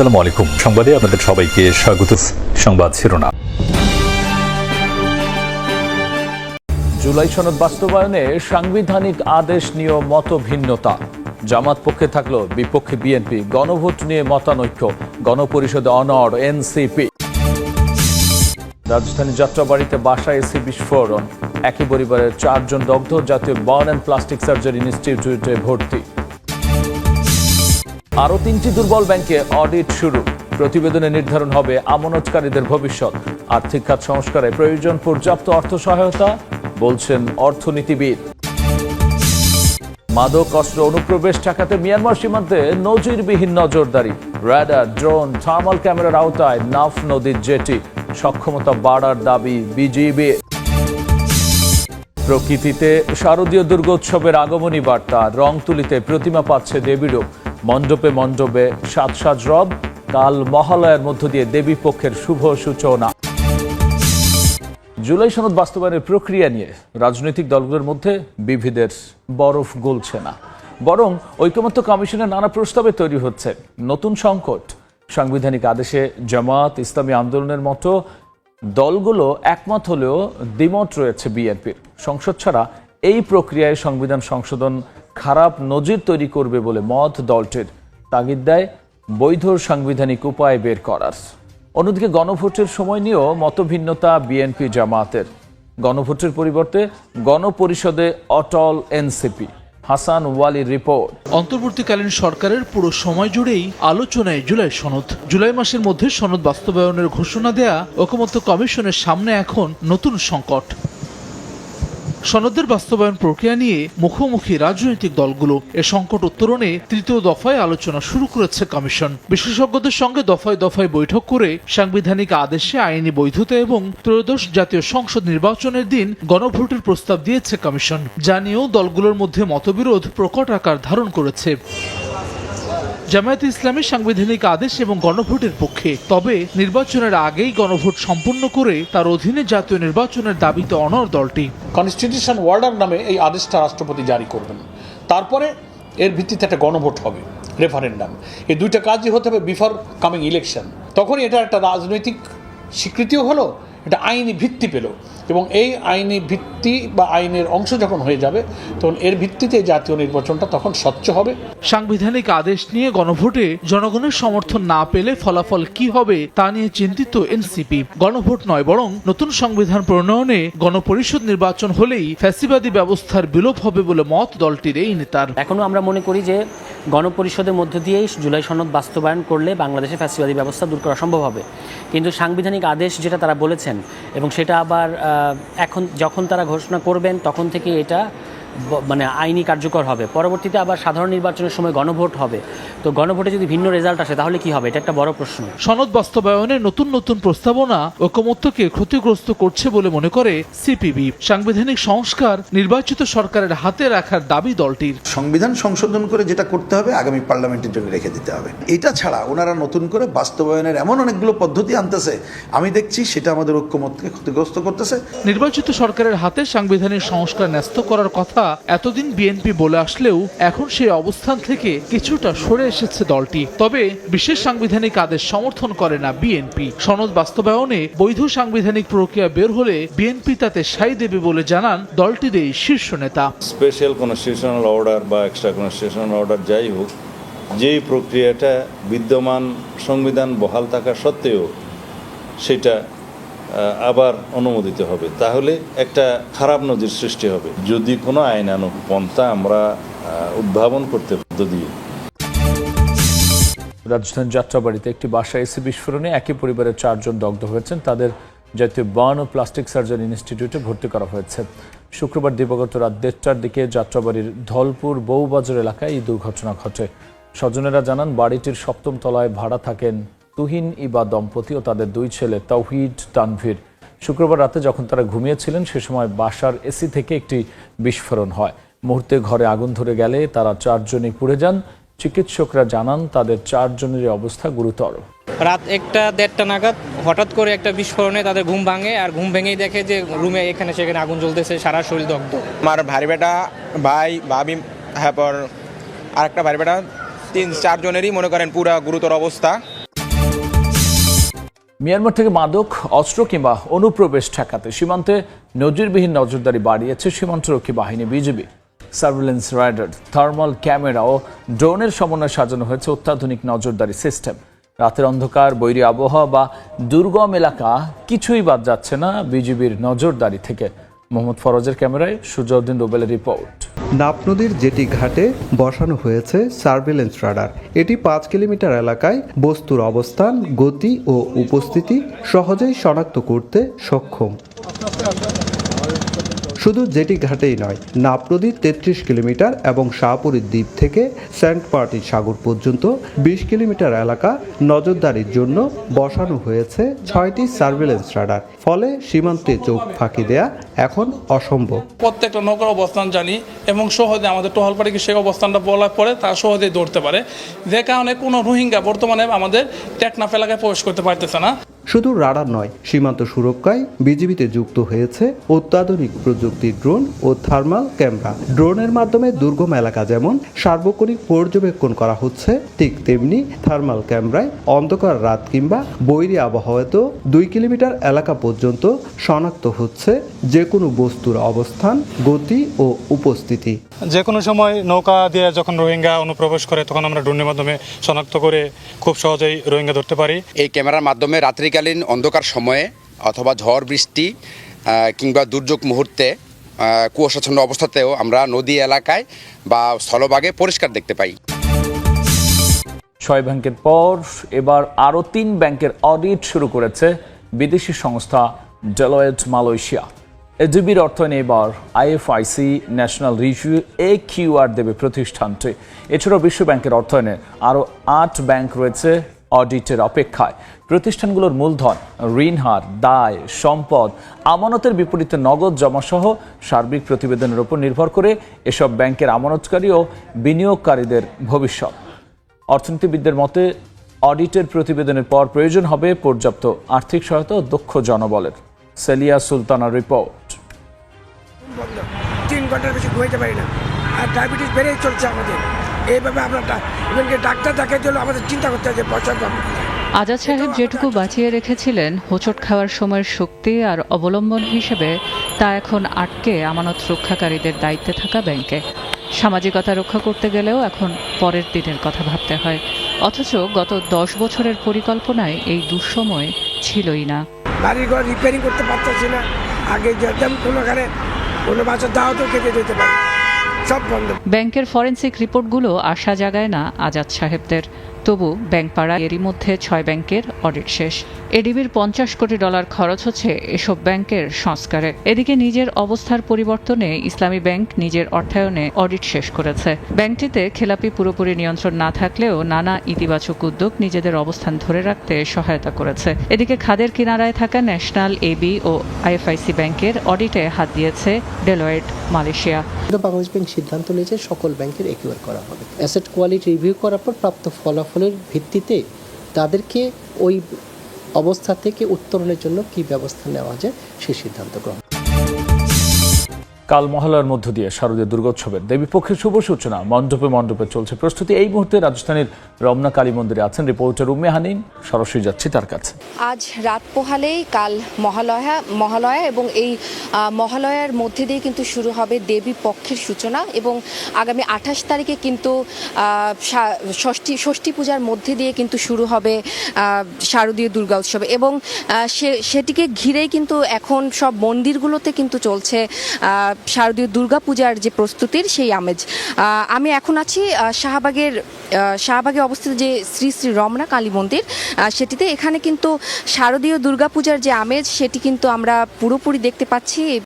আসসালামু আলাইকুম। সংবাদে আপনাদের সবাইকে স্বাগত। সংবাদ শিরোনাম। জুলাই সনদ বাস্তবায়নে সাংবিধানিক আদেশ নিয়ে মত ভিন্নতা জামাত পক্ষে থাকল বিপক্ষে বিএনপি। গণভোট নিয়ে মতানৈক্য। গণপরিষদে অনড় এনসিপি। রাজধানী যাত্রাবাড়িতে বাসা এসি বিস্ফোরণ। একই পরিবারের চারজন দগ্ধ, জাতীয় বার্ন অ্যান্ড প্লাস্টিক সার্জারি ইনস্টিটিউটে ভর্তি। আরও তিনটি দুর্বল ব্যাংকে অডিট শুরু। প্রতিবেদনে নির্ধারণ হবে আমানতকারীদের ভবিষ্যৎ। আর্থিক খাত সংস্কারে প্রয়োজন পর্যাপ্ত অর্থ সহায়তা, বলছেন অর্থনীতিবিদ। মাদক, অস্ত্র, অনুপ্রবেশ ঠেকাতে মিয়ানমার সীমান্তে নজিরবিহীন নজরদারি। র্যাডার ড্রোন, থার্মাল ক্যামেরার আওতায় নাফ নদীর জেটি। সক্ষমতা বাড়ার দাবি বিজিবি। প্রকৃতিতে শারদীয় দুর্গোৎসবের আগমনী বার্তা রং তুলিতে প্রতিমা পাচ্ছে দেবীরূপ। মণ্ডপে মণ্ডপে সাত রব, কাল মহালয়ার মধ্য দিয়ে দেবী পক্ষের শুভ সূচনা। জুলাই সনদ বাস্তবায়নের প্রক্রিয়া নিয়ে রাজনৈতিক দলগুলোর মধ্যে বিভেদের বরফ গলছে না। বরং ঐকমত্য কমিশনের নানা প্রস্তাবে তৈরি হচ্ছে। নতুন সংকট, সাংবিধানিক আদেশে জামাত ইসলামী আন্দোলনের মতো দলগুলো একমত হলেও দ্বিমত রয়েছে বিএনপির। সংসদ ছাড়া এই প্রক্রিয়ায় সংবিধান সংশোধন খারাপ নজির তৈরি করবে বলে মত দলটির। তাগিদ দেয়, বৈধ সাংবিধানিক উপায় বের করার। অন্যদিকে গণভোটের সময় নিয়েও মতভিন্নতা বিএনপি জামাতের। গণভোটের পরিবর্তে গণপরিষদে অটল এনসিপি। হাসান ওয়ালির রিপোর্ট। অন্তর্বর্তীকালীন সরকারের পুরো সময় জুড়েই আলোচনায় জুলাই সনদ। জুলাই মাসের মধ্যে সনদ বাস্তবায়নের ঘোষণা দেয়া ঐকমত্য কমিশনের সামনে এখন নতুন সংকট। সনদের বাস্তবায়ন প্রক্রিয়া নিয়ে মুখোমুখি রাজনৈতিক দলগুলো এ সংকট উত্তরণে তৃতীয় দফায় আলোচনা শুরু করেছে কমিশন। বিশেষজ্ঞদের সঙ্গে দফায় দফায় বৈঠক করে সাংবিধানিক আদেশে আইনি বৈধতা এবং ত্রয়োদশ জাতীয় সংসদ নির্বাচনের দিন গণভোটের প্রস্তাব দিয়েছে কমিশন। জানিয়েও দলগুলোর মধ্যে মতবিরোধ প্রকট আকার ধারণ করেছে। জামায়াতে ইসলামী সাংবিধানিক আদেশ এবং গণভোটের পক্ষে। তবে নির্বাচনের আগেই গণভোট সম্পূর্ণ করে তার অধীনে জাতীয় নির্বাচনের দাবিতে অনর দলটি। কনস্টিটিউশন ওয়ার্ডার নামে এই আদেশটা রাষ্ট্রপতি জারি করবেন। তারপরে এর ভিত্তিতে একটা গণভোট হবে, রেফারেন্ডাম। এই দুইটা কাজই হতে হবে বিফোর কামিং ইলেকশন। তখনই এটা একটা রাজনৈতিক স্বীকৃতিও হলো এটা আইনি ভিত্তি পেল। এবং এই আইনি ভিত্তি বা আইনের অংশ যখন হয়ে যাবে তখন এর ভিত্তিতে জাতীয় নির্বাচনটা তখন স্বচ্ছ হবে। সাংবিধানিক আদেশ নিয়ে গণভোটে জনগণের সমর্থন না পেলে ফলাফল কি হবে তা নিয়ে চিন্তিত এনসিপি। গণভোট নয় বরং নতুন সংবিধান প্রণয়নে গণপরিষদ নির্বাচন হলেই ফ্যাসিবাদী ব্যবস্থার বিলোপ হবে বলে মত দলটির এই নেতার। এখনও আমরা মনে করি যে গণপরিষদের মধ্য দিয়েই জুলাই সনদ বাস্তবায়ন করলে বাংলাদেশে ফ্যাসিবাদী ব্যবস্থা দূর করা সম্ভব হবে। কিন্তু সাংবিধানিক আদেশ যেটা তারা বলেছেন এবং সেটা আবার এখন যখন তারা ঘোষণা করবেন, তখন থেকে এটা মানে আইনি কার্যকর হবে। পরবর্তীতে আবার সাধারণ নির্বাচনের সময় গণভোট হবে। তো গণভোটে যদি ভিন্ন রেজাল্ট আসে তাহলে কি হবে? এটা একটা বড় প্রশ্ন। সনদ বাস্তবায়নে নতুন নতুন প্রস্তাবনা ঐকমত্যকে ক্ষতিগ্রস্ত করছে বলে মনে করে সিপিবি। সাংবিধানিক সংস্কার নির্বাচিত সরকারের হাতে রাখার দাবি দলটির। সংবিধান সংশোধন করে যেটা করতে হবে আগামী পার্লামেন্টের জন্য রেখে দিতে হবে। এটা ছাড়া ওনারা নতুন করে বাস্তবায়নের এমন অনেকগুলো পদ্ধতি আনতেছে আমি দেখছি সেটা আমাদের ঐক্যমতকে ক্ষতিগ্রস্ত করতেছে। নির্বাচিত সরকারের হাতে সাংবিধানিক সংস্কার ন্যস্ত করার কথা এতদিন বিএনপি বলে আসলেও এখন সেই অবস্থান থেকে কিছুটা সরে এসেছে দলটি। তবে বিশেষ সাংবিধানিক আদেশ সমর্থন করে না বিএনপি সনদ বাস্তবায়নে বৈধ সাংবিধানিক প্রক্রিয়া বের হলে বিএনপি তাতে সাই দেবে বলে জানান দলটির এই শীর্ষ নেতা। স্পেশাল কনস্টিটিউশনাল অর্ডার বা এক্সট্রা কনস্টিটিউশনাল অর্ডার যাই হোক, যেই প্রক্রিয়াটা বিদ্যমান সংবিধান বহাল থাকা সত্ত্বেও সেটা আবার অনুমোদিত হবে। তাহলে একটা খারাপ নজির সৃষ্টি হবে। যদি কোনো আইনানুগ পন্থা আমরা উদ্ভাবন করতে বাধ্য দিয়ে রাজস্থান যাত্রাবাড়িতে একটি বাসা এসি বিস্ফোরণে একই পরিবারের চারজন দগ্ধ হয়েছেন। তাদের জাতীয় বার্ন ও প্লাস্টিক সার্জারি ইনস্টিটিউটে ভর্তি করা হয়েছে। শুক্রবার দিবাগত রাত দেড়টার দিকে যাত্রাবাড়ির ধলপুর বউবাজার এলাকায় এই দুর্ঘটনা ঘটে। স্বজনেরা জানান, বাড়িটির সপ্তম তলায় ভাড়া থাকেন তুহিন ইবা দম্পতি ও তাদের দুই ছেলে তাওহিদ তানভীর। শুক্রবার রাতে যখন তারা ঘুমিয়েছিলেন সে সময় বাসার এসি থেকে একটি বিস্ফোরণ হয়। মুহূর্তে ঘরে আগুন ধরে গেলে তারা চারজনই পুড়ে যান। চিকিৎসকরা জানান তাদের চারজনের অবস্থা গুরুতর। রাত একটা দেড়টা নাগাদ হঠাৎ করে একটা বিস্ফোরণে তাদের ঘুম ভাঙে আর ঘুম ভেঙেই দেখে যে রুমে এখানে সেখানে আগুন জ্বলতেছে সারা শরীর দগ্ধ। আমার ভাই বেটা ভাই ভাবি তারপর আরেকটা ভাই বেটা তিন চারজনেরই মনে করেন পুরা গুরুতর অবস্থা। মিয়ানমার থেকে মাদক, অস্ত্র কিংবা অনুপ্রবেশ ঠেকাতে সীমান্তে নজিরবিহীন নজরদারি বাড়িয়েছে সীমান্তরক্ষী বাহিনী BGB. Surveillance rider thermal camera ও ড্রোনের সমন্বয়ে সাজানো হয়েছে অত্যাধুনিক নজরদারি সিস্টেম রাতের অন্ধকার, বৈরী আবহাওয়া বা দুর্গম এলাকা কিছুই বাদ যাচ্ছে না বিজিবির নজরদারি থেকে। মোহাম্মদ ফরজের ক্যামেরায় সুজউদ্দিন রুবেলের রিপোর্ট। নাপ নদীর যেটি ঘাটে বসানো হয়েছে সার্ভেলেন্স রাডার। এটি পাঁচ কিলোমিটার এলাকায় বস্তুর অবস্থান, গতি ও উপস্থিতি সহজেই শনাক্ত করতে সক্ষম। শুধু জেটি ঘাটেই নয় নাপ্রদীপ তেত্রিশ কিলোমিটার এবং শাহপুরীর দ্বীপ থেকে সেন্ট পার্টি সাগর পর্যন্ত বিশ কিলোমিটার এলাকা নজরদারির জন্য বসানো হয়েছে ছয়টি সার্ভেলেন্স রাডার। ফলে সীমান্তে চোখ ফাঁকি দেয়া এখন অসম্ভব। প্রত্যেকটা নৌকার অবস্থান জানি এবং সহজে আমাদের টহলপাড়িকে সেই অবস্থানটা বলার পরে তারা সহজেই দৌড়তে পারে। যে কারণে কোনো রোহিঙ্গা বর্তমানে আমাদের টেকনাফ এলাকায় প্রবেশ করতে পারতেছে না। শুধু রাডার নয় সীমান্ত সুরক্ষায় বিজিবিতে যুক্ত হয়েছে অত্যাধুনিক প্রযুক্তির ড্রোন ও থার্মাল ক্যামেরা। ড্রোনের মাধ্যমে দুর্গম এলাকা যেমন সার্বক্ষণিক পর্যবেক্ষণ করা হচ্ছে ঠিক তেমনি থার্মাল ক্যামেরায় অন্ধকার রাত কিংবা বৈরী আবহাওয়াতেও দুই কিলোমিটার এলাকা পর্যন্ত শনাক্ত হচ্ছে যে কোনো বস্তুর অবস্থান গতি ও উপস্থিতি। যে কোনো সময় নৌকা দিয়ে যখন রোহিঙ্গা অনুপ্রবেশ করে তখন আমরা ড্রোনের মাধ্যমে শনাক্ত করে খুব সহজেই রোহিঙ্গা ধরতে পারি। এই ক্যামেরার মাধ্যমে রাত্রিকালীন অন্ধকার সময়ে অথবা ঝড়, বৃষ্টি কিংবা দুর্যোগ মুহূর্তে কুয়াশাচ্ছন্ন অবস্থাতেও আমরা নদী এলাকায় বা স্থলভাগে পরিষ্কার দেখতে পাই। ছয় ব্যাংকের পর এবার আরও তিন ব্যাংকের অডিট শুরু করেছে বিদেশি সংস্থা ডেলয়েট মালয়েশিয়া। এজিবির অর্থায়নে এবার আইএফআইসি ন্যাশনাল রিভিউ এ কিউআর দেবে প্রতিষ্ঠানটি। এছাড়াও বিশ্ব ব্যাংকের অর্থায়নে আরও আট ব্যাংক রয়েছে অডিটের অপেক্ষায়। প্রতিষ্ঠানগুলোর মূলধন, ঋণহার, দায়, সম্পদ, আমানতের বিপরীতে নগদ জমাসহ সার্বিক প্রতিবেদনের উপর নির্ভর করে এসব ব্যাংকের আমানতকারী ও বিনিয়োগকারীদের ভবিষ্যৎ। অর্থনীতিবিদদের মতে, অডিটের প্রতিবেদনের পর প্রয়োজন হবে পর্যাপ্ত আর্থিক সহায়তা ও দক্ষ জনবলের। সেলিয়া সুলতানা রিপোর্ট। তিন ঘণ্টার বেশি ঘুমাইতে পারি না। আর ডায়াবেটিস বেড়েই চলছে আমাদের। এইভাবে আমরা এমনকি ডাক্তার দেখার জন্য আমাদের চিন্তা করতে হচ্ছে পয়সা কম আজাদ সাহেব যেটুকু বাঁচিয়ে রেখেছিলেন হোঁচট খাওয়ার সময়ের শক্তি আর অবলম্বন হিসেবে তা এখন আটকে আমানত রক্ষাকারীদের দায়িত্বে থাকা ব্যাংকে। সামাজিকতা রক্ষা করতে গেলেও এখন পরের দিনের কথা ভাবতে হয়। অথচ গত দশ বছরের পরিকল্পনায় এই দুঃসময় ছিলই না। বাড়ির ঘর রিপেয়ারিং করতে পারতেছি না। আগে যেতাম কোনোখানে কোনো বাচ্চার দাওয়াতেও খেতে যেতে পারি। ব্যাংকের ফরেন্সিক রিপোর্টগুলো আশা জাগায় না আজাদ সাহেবদের। তবু ব্যাংক পাড়া এরই মধ্যে ছয় ব্যাংকের অডিট শেষ। এডিবির পঞ্চাশ কোটি ডলার খরচ হচ্ছে এসব ব্যাংকের সংস্কারে। এদিকে নিজের অবস্থার পরিবর্তনে ইসলামী ব্যাংক নিজের অর্থায়নে অডিট শেষ করেছে। ব্যাংকটিতে খেলাপি পুরোপুরি নিয়ন্ত্রণ না থাকলেও নানা ইতিবাচক উদ্যোগ নিজেদের অবস্থান ধরে রাখতে সহায়তা করেছে। এদিকে খাদের কিনারায় থাকা ন্যাশনাল এবি ও আইএফআইসি ব্যাংকের অডিটে হাত দিয়েছে ডেলয়েট মালয়েশিয়া। বাংলাদেশ ব্যাংক সিদ্ধান্ত নিয়েছে সকল ব্যাংকের একিউআর করা হবে। অ্যাসেট কোয়ালিটি রিভিউ করার পর প্রাপ্ত ফলাফলের ভিত্তিতে তাদেরকে ওই অবস্থা থেকে উত্তরণের জন্য কি ব্যবস্থা নেওয়া যায় সেই সিদ্ধান্ত গ্রহণ কাল মহালয়ার মধ্য দিয়ে শারদীয় দুর্গোৎসবের দেবীপক্ষের শুভ সূচনা, মণ্ডপে মণ্ডপে চলছে প্রস্তুতি। এই মুহূর্তে রাজস্থানের রমনা কালী মন্দিরে আছেন রিপোর্টার উম্মে হানিন। সরাসরি যাচ্ছি তার কাছে। আজ রাত পোহালেই কাল মহালয়া মহালয়া এবং এই মহালয়ার মধ্যে দিয়ে কিন্তু শুরু হবে দেবী পক্ষের সূচনা এবং আগামী আঠাশ তারিখে কিন্তু ষষ্ঠী ষষ্ঠী পূজার মধ্যে দিয়ে কিন্তু শুরু হবে শারদীয় দুর্গা উৎসব এবং সে- সেটিকে ঘিরেই কিন্তু এখন সব মন্দিরগুলোতে কিন্তু চলছে শারদীয় দুর্গা পূজার যে প্রস্তুতির সেই আমেজ। আমি এখন আছি শাহবাগের শাহবাগে অবস্থিত যে শ্রী শ্রী রমনা কালী মন্দির সেটিতে এখানে কিন্তু শারদীয় দুর্গাপূজার যে আমেজ সেটি কিন্তু আমরা পুরোপুরি দেখতে পাচ্ছি।